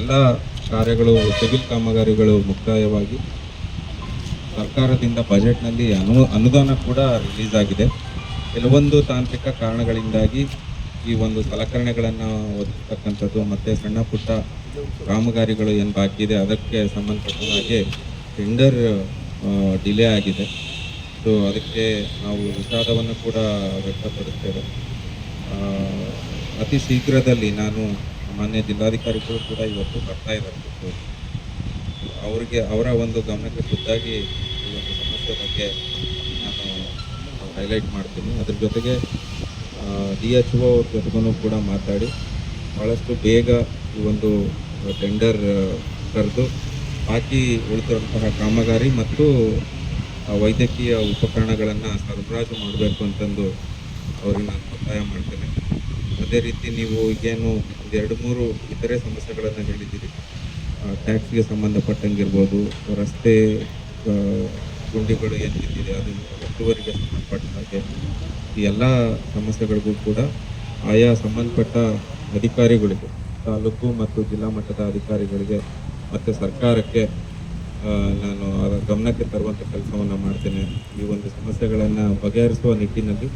ಎಲ್ಲ ಕಾರ್ಯಗಳು ಸಿವಿಲ್ ಕಾಮಗಾರಿಗಳು ಮುಕ್ತಾಯವಾಗಿ ಸರ್ಕಾರದಿಂದ ಬಜೆಟ್ನಲ್ಲಿ ಅನು, ಅನುದಾನ ಕೂಡ ರಿಲೀಸ್ ಆಗಿದೆ. ಕೆಲವೊಂದು ತಾಂತ್ರಿಕ ಕಾರಣಗಳಿಂದಾಗಿ ಈ ಒಂದು ಸಲಕರಣೆಗಳನ್ನು ಒದಗಿಸ್ತಕ್ಕಂಥದ್ದು ಮತ್ತು ಸಣ್ಣ ಪುಟ್ಟ ಕಾಮಗಾರಿಗಳು ಏನು ಬಾಕಿ ಇದೆ, ಅದಕ್ಕೆ ಸಂಬಂಧಪಟ್ಟ ಹಾಗೆ ಟೆಂಡರ್ ಡಿಲೇ ಆಗಿದೆ. ಸೊ, ಅದಕ್ಕೆ ನಾವು ವಿಷಾದವನ್ನು ಕೂಡ ವ್ಯಕ್ತಪಡಿಸ್ತೇವೆ. ಅತಿ ಶೀಘ್ರದಲ್ಲಿ ನಾನು ಮಾನ್ಯ ಜಿಲ್ಲಾಧಿಕಾರಿಗಳು ಕೂಡ ಇವತ್ತು ಬರ್ತಾ ಇದ್ದಾರೆ ಅವರಿಗೆ ಅವರ ಒಂದು ಗಮನಕ್ಕೆ ಖುದ್ದಾಗಿ ಈ ಒಂದು ಸಮಸ್ಯೆ ಬಗ್ಗೆ ನಾನು ಹೈಲೈಟ್ ಮಾಡ್ತೀನಿ. ಅದ್ರ ಜೊತೆಗೆ ಡಿ ಎಚ್ ಒ ಅವ್ರ ಜೊತೆಗೂ ಕೂಡ ಮಾತಾಡಿ ಭಾಳಷ್ಟು ಬೇಗ ಈ ಒಂದು ಟೆಂಡರ್ ಕರೆದು ಬಾಕಿ ಉಳಿದಿರುವಂತಹ ಕಾಮಗಾರಿ ಮತ್ತು ವೈದ್ಯಕೀಯ ಉಪಕರಣಗಳನ್ನು ಸರಬರಾಜು ಮಾಡಬೇಕು ಅಂತಂದು ಅವ್ರಿಗೆ ನಾನು ಒತ್ತಾಯ ಮಾಡ್ತೇನೆ. ಅದೇ ರೀತಿ ನೀವು ಈಗೇನು ಎರಡು ಮೂರು ಇತರೆ ಸಮಸ್ಯೆಗಳನ್ನು ಹೇಳಿದ್ದೀರಿ. ಟ್ಯಾಕ್ಸ್ಗೆ ಸಂಬಂಧಪಟ್ಟಂಗಿರ್ಬೋದು, ರಸ್ತೆ ಗುಂಡಿಗಳು ಏನು ಬಿದ್ದಿದೆ ಅದು ಒತ್ತುವರಿಗೆ ಸಂಬಂಧಪಟ್ಟ ಹಾಗೆ ಈ ಎಲ್ಲ ಸಮಸ್ಯೆಗಳಿಗೂ ಕೂಡ ಆಯಾ ಸಂಬಂಧಪಟ್ಟ ಅಧಿಕಾರಿಗಳಿಗೆ, ತಾಲೂಕು ಮತ್ತು ಜಿಲ್ಲಾ ಮಟ್ಟದ ಅಧಿಕಾರಿಗಳಿಗೆ ಮತ್ತು ಸರ್ಕಾರಕ್ಕೆ ನಾನು ಅದರ ಗಮನಕ್ಕೆ ತರುವಂಥ ಕೆಲಸವನ್ನು ಮಾಡ್ತೇನೆ. ಈ ಒಂದು ಸಮಸ್ಯೆಗಳನ್ನು ಬಗೆಹರಿಸುವ ನಿಟ್ಟಿನಲ್ಲಿ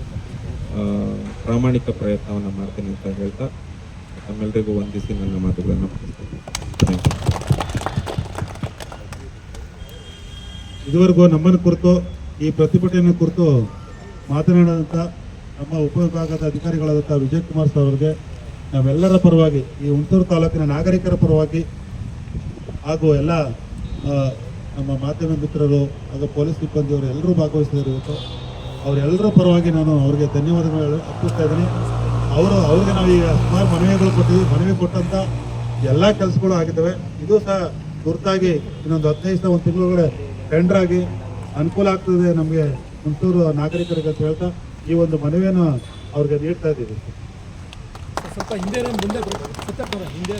ಪ್ರಾಮಾಣಿಕ ಪ್ರಯತ್ನವನ್ನು ಮಾಡ್ತೀನಿ ಅಂತ ಹೇಳ್ತಾ ತಮ್ಮೆಲ್ಲರಿಗೂ ವಂದಿಸಿ ನನ್ನ ಮಾತುಗಳನ್ನು ಇದುವರೆಗೂ ನಮ್ಮನ್ನು ಕುರಿತು, ಈ ಪ್ರತಿಭಟನೆ ಕುರಿತು ಮಾತನಾಡಿದಂಥ ನಮ್ಮ ಉಪವಿಭಾಗದ ಅಧಿಕಾರಿಗಳಾದಂಥ ವಿಜಯ್ ಕುಮಾರ್ ಸರ್ ಅವರಿಗೆ ನಾವೆಲ್ಲರ ಪರವಾಗಿ, ಈ ಹುಣಸೂರು ತಾಲೂಕಿನ ನಾಗರಿಕರ ಪರವಾಗಿ ಹಾಗೂ ಎಲ್ಲ ನಮ್ಮ ಮಾಧ್ಯಮ ಮಿತ್ರರು ಹಾಗೂ ಪೊಲೀಸ್ ಸಿಬ್ಬಂದಿಯವರು ಎಲ್ಲರೂ ಭಾಗವಹಿಸಿದರು ಇವತ್ತು. ಅವರೆಲ್ಲರ ಪರವಾಗಿ ನಾನು ಅವ್ರಿಗೆ ಧನ್ಯವಾದಗಳು ಅರ್ಪಿಸ್ತಾ ಇದ್ದೀನಿ. ಅವರು, ಅವ್ರಿಗೆ ನಾವು ಈಗ ಸುಮಾರು ಮನವಿಗಳು ಕೊಟ್ಟಿದ್ವಿ ಮನವಿ ಕೊಟ್ಟಂಥ ಎಲ್ಲ ಕೆಲಸಗಳು ಆಗಿದ್ದಾವೆ. ಇದು ಸಹ ತುರ್ತಾಗಿ ಇನ್ನೊಂದು ಹದಿನೈದು ಸಾವಿರ ಒಂದು ತಿಂಗಳೊಳಗಡೆ ಟೆಂಡರ್ ಆಗಿ ಅನುಕೂಲ ಆಗ್ತದೆ ನಮಗೆ ಹುಣಸೂರು ನಾಗರಿಕರಿಗೆ ಅಂತ ಹೇಳ್ತಾ ಈ ಒಂದು ಮನವಿಯನ್ನು ಅವ್ರಿಗೆ ನೀಡ್ತಾ ಇದ್ದೀವಿ. ಸ್ವಲ್ಪ ಹಿಂದೆ ಮುಂದೆ ಹಿಂದೆ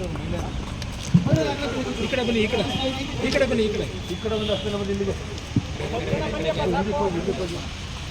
ಈ ಕಡೆ ಬನ್ನಿ, ಈ ಕಡೆ. ಈ ಕಡೆ ಬನ್ನಿ, ಈ ಕಡೆ. ಈ ಕಡೆ ಬಂದು ಅಷ್ಟೇ ಬಂದು ಇಲ್ಲಿಗೆ.